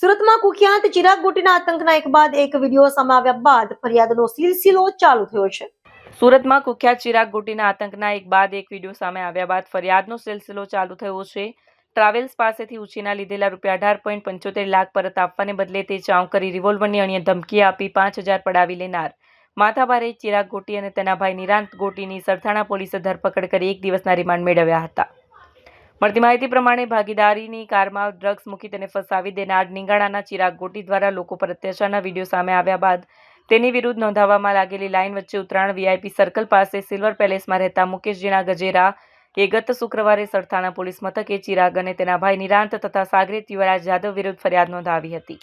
સુરતમાં કુખ્યાત ચિરાગ ગોટીના આતંકના એક બાદ એક વીડિયો સામે આવ્યા બાદ ફરિયાદનો સિલસિલો ચાલુ થયો છે. સુરતમાં કુખ્યાત ચિરાગ ગોટીના આતંકના એક બાદ એક વીડિયો સામે આવ્યા બાદ ફરિયાદનો સિલસિલો ચાલુ થયો છે. ટ્રાવેલ્સ પાસેથી ઉછીના લીધેલા રૂપિયા અઢાર પોઈન્ટ પંચોતેર લાખ પરત આપવાને બદલે તે ચાઉ કરી રિવોલ્વરની અન્ય ધમકી આપી પાંચ હજાર પડાવી લેનાર. માથાભારે ચિરાગ ગોટી અને તેના ભાઈ નિરાંત ગોટીની સરથાણા પોલીસે ધરપકડ કરી એક દિવસના રિમાન્ડ મેળવ્યા હતા. મળતી માહિતી પ્રમાણે ભાગીદારીની કારમાં ડ્રગ્સ મૂકી તેને ફસાવી દેનાર નિંગાણાના ચિરાગ ગોટી દ્વારા લોકો પર અત્યાચારના વીડિયો સામે આવ્યા બાદ તેની વિરુદ્ધ નોંધાવવામાં લાગેલી લાઇન વચ્ચે ઉત્તરાયણ વીઆઈપી સર્કલ પાસે સિલ્વર પેલેસમાં રહેતા મુકેશજીના ગજેરા એ ગત શુક્રવારે સરથાણા પોલીસ મથકે ચિરાગ અને તેના ભાઈ નિરાંત તથા સાગરીત યુવરાજ જાદવ વિરુદ્ધ ફરિયાદ નોંધાવી હતી.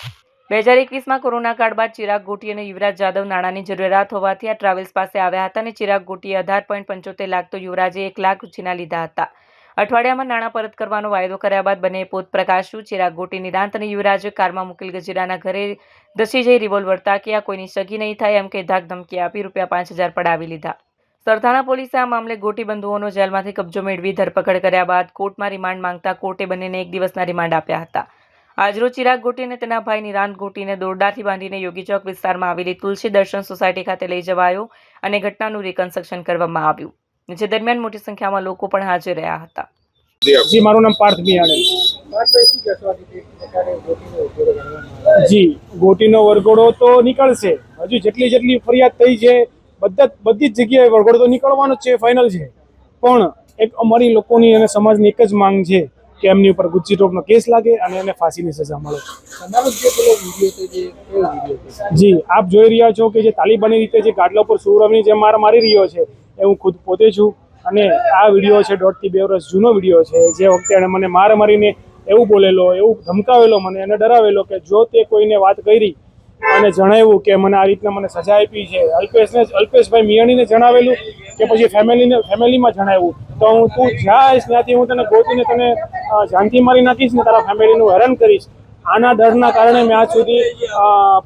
બે હજાર એકવીસમાં કોરોના કાળ બાદ ચિરાગ ગોટી અને યુવરાજ જાદવ નાણાંની જરૂરિયાત હોવાથી આ ટ્રાવેલ્સ પાસે આવ્યા હતા અને ચિરાગ ગોટીએ અઢાર પોઈન્ટ પંચોતેર લાખ તો યુવરાજે એક લાખ ઉછીના લીધા હતા. અઠવાડિયામાં નાણાં પરત કરવાનો વાયદો કર્યા બાદ બંને પોત પ્રકાશુ ચિરાગ ગોટી નિરાંત અને યુવરાજ કારમાં મુકેલ ગજીરાના ઘરે ધસી જઈ રિવોલ્વર તાક્યા. કોઈની સગી નહીં થાય એમ કે ધાક ધમકી આપી રૂપિયા પાંચ હજાર પડાવી લીધા. સરથાણા પોલીસે આ મામલે ગોટી બંધુઓનો જેલમાંથી કબજો મેળવી ધરપકડ કર્યા બાદ કોર્ટમાં રિમાન્ડ માંગતા કોર્ટે બંનેને એક દિવસના રિમાન્ડ આપ્યા હતા. આજરોજ ચિરાગ ગોટી અને તેના ભાઈ નિરાંત ગોટીને દોરડાથી બાંધીને યોગી ચોક વિસ્તારમાં આવેલી તુલસી દર્શન સોસાયટી ખાતે લઈ જવાયો અને ઘટનાનું રિકન્સ્ટ્રક્શન કરવામાં આવ્યું. જે દરમિયાન મોટી સંખ્યામાં લોકો પણ હાજર રહ્યા હતા. જી, મારું નામ પાર્થ બિયાણે જી, ગોટીનો વરઘોડો તો નીકળશે. હજુ જેટલી જેટલી ફરિયાદ થઈ છે, બધા બધી જ જગ્યાએ વરઘોડો તો નીકળવાનો જ છે ફાઇનલ છે. પણ એક અમારી લોકોની અને સમાજની એક જ માંગ છે કે એમની ઉપર ગુજ્જી ટોકનો કેસ લાગે અને એને ફાંસીની સજા મળે. જે, આપ જોઈ રહ્યા છો કે જે તાલિબાની રીતે જે ગાડલા પર સુરવની જે માર મારી રહ્યો છે એ હું ખુદ પોતે છું અને આ વીડિયો છે દોઢથી બે વર્ષ જૂનો વીડિયો છે જે વખતે એણે મને માર મારીને એવું બોલેલો એવું ધમકાવેલો મને એને ડરાવેલો કે જો તે કોઈને વાત કરી અને જણાવ્યું કે મને આ રીતના મને સજા આપી છે અલ્પેશને અલ્પેશભાઈ મિયાણીને જણાવેલું કે પછી ફેમિલીને ફેમિલીમાં જણાવ્યું તો હું તું જાઈશ ત્યાંથી હું તને ગોતીને તને જાનથી મારી નાખીશ ને તારા ફેમિલીનું હેરાન કરીશ આના ડરના કારણે મેં આજ સુધી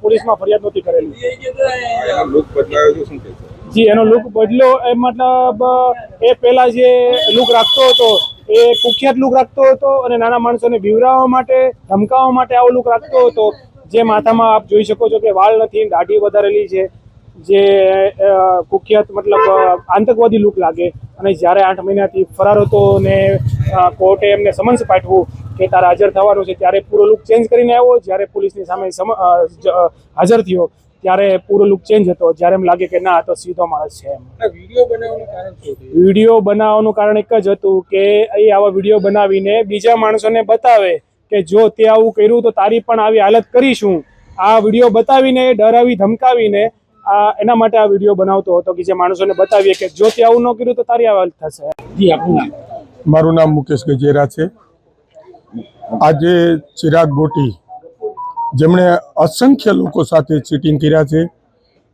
પોલીસમાં ફરિયાદ નહોતી કરેલી જી એનો લુક બદલ્યો, એ મતલબ, એ પહેલા જે લુક રાખતો હતો, એ કુખ્યાત લુક રાખતો હતો અને નાના માણસોને બીવરાવવા માટે, ધમકાવવા માટે આવો લુક રાખતો હતો. જે માથામાં આપ જોઈ શકો છો કે વાળ નથી, દાઢી વધારેલી છે. જે કુખ્યાત મતલબ, આતંકવાદી લુક લાગે. અને જ્યારે આઠ મહિનાથી ફરાર હતો ને કોર્ટે એમને સમન્સ પાઠવું કે તારે હાજર થવાનું છે, ત્યારે પૂરો લુક ચેન્જ કરીને આવ્યો. જ્યારે પોલીસની સામે હાજર થયો ત્યારે પૂરો લુક ચેન્જ હતો. જ્યારે એમ લાગે કે ના તો સીધો માણસ છે એમ. વીડિયો બનાવવાનું કારણ શું વીડિયો બનાવવાનું કારણ એક જ હતું કે એ આવા વીડિયો બનાવીને બીજા માણસોને બતાવે કે જો તે આવું કર્યું તો તારી પણ આવી હાલત કરીશું. આ વીડિયો બતાવીને ડરાવી ધમકાવીને આ એના માટે આ વીડિયો બનાવતો હતો કે જે માણસોને બતાવીએ કે જો તે આવું ન કર્યું તો તારી આ હાલત થશે. જી મારું નામ મુકેશ ગજેરા છે. આજે ચિરાગ ગોટી જેમણે અસંખ્ય લોકો સાથે ચીટિંગ કર્યા છે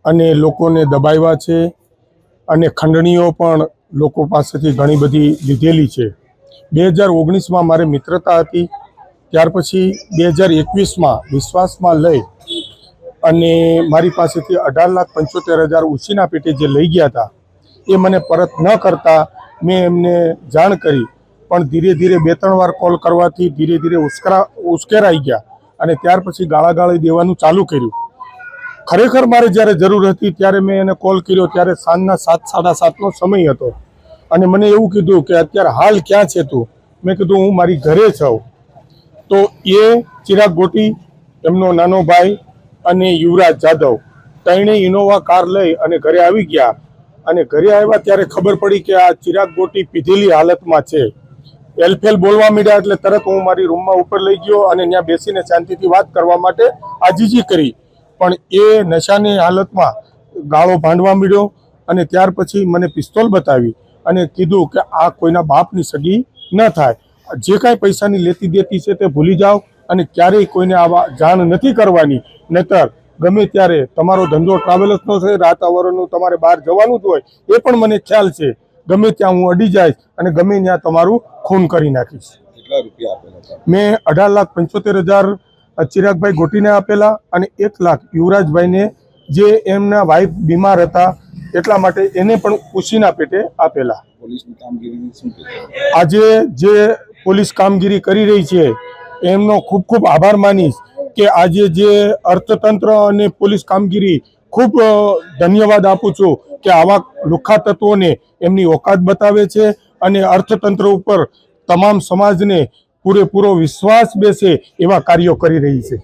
અને લોકોને દબાવ્યા છે અને ખંડણીઓ પણ લોકો પાસેથી ઘણી બધી લીધેલી છે. બે હજાર ઓગણીસમાં મારે મિત્રતા હતી. ત્યાર પછી બે હજાર એકવીસમાં વિશ્વાસમાં લઈ અને મારી પાસેથી અઢાર લાખ પંચોતેર હજાર ઉછીના પેટે જે લઈ ગયા હતા, એ મને પરત ન કરતા મેં એમને જાણ કરી. પણ ધીરે ધીરે બે ત્રણ વાર કોલ કરવાથી ધીરે ધીરે ઉશ્કરા ઉશ્કેરાઈ ગયા. અને ત્યાર પછી ગાળાગાળી દેવાનું ચાલુ કર્યું. ખરેખર મારે જ્યારે જરૂર હતી ત્યારે મેં એને કોલ કર્યો, ત્યારે સાંજના સાત, સાડા સાતનો સમય હતો. અને મને એવું કીધું કે અત્યારે હાલ ક્યાં છે તું? મેં કીધું, હું મારી ઘરે છું. તો એ ચિરાગ ગોટી, એમનો નાનો ભાઈ અને યુવરાજ જાદવ ત્રણેય ઇનોવા કાર લઈ અને ઘરે આવી ગયા. અને ઘરે આવ્યા ત્યારે ખબર પડી કે આ ચિરાગ ગોટી પીધેલી હાલતમાં છે. એલફેલ બોલવા માંડ્યા એટલે તરત હું મારી રૂમમાં ઉપર લઈ ગયો અને ત્યાં બેસીને શાંતિથી વાત કરવા માટે આજીજી કરી. પણ એ નશાની હાલતમાં ગાળો ભાંડવા માંડ્યો અને ત્યાર પછી મને પિસ્તોલ બતાવી અને કીધું કે આ કોઈના બાપની સગી ન થાય. જે કાંઈ પૈસાની લેતી દેતી છે તે ભૂલી જાઓ અને ક્યારેય કોઈને આવા જાણ નથી કરવાની. નહીતર ગમે ત્યારે તમારો ધંધો ટ્રાવેલર્સનો છે રાત આવરનું તમારે બહાર જવાનું જ હોય, એ પણ મને ખ્યાલ છે. ગમે ત્યાં હું અડી જઈશ અને ગમે ત્યાં તમારું ખૂન કરી નાખીશ. મેં અઢાર લાખ પંચોતેર હજાર ચિરાગભાઈ ગોટીને આપેલા અને એક લાખ યુવરાજભાઈને જે એમના વાઈફ બીમાર હતા એટલા માટે એને પણ ઉછીના પેટે આપેલા. આજે જે પોલીસ કામગીરી કરી રહી છે એમનો ખૂબ ખૂબ આભાર માનીશ કે આજે જે અર્થતંત્ર અને પોલીસ કામગીરી ખૂબ ધન્યવાદ આપું છું કે આવા લુખ્ખા તત્વોને એમની ઓકાત બતાવે છે અને અર્થતંત્ર ઉપર તમામ સમાજને પૂરેપૂરો વિશ્વાસ બેસે એવા કાર્યો કરી રહી છે.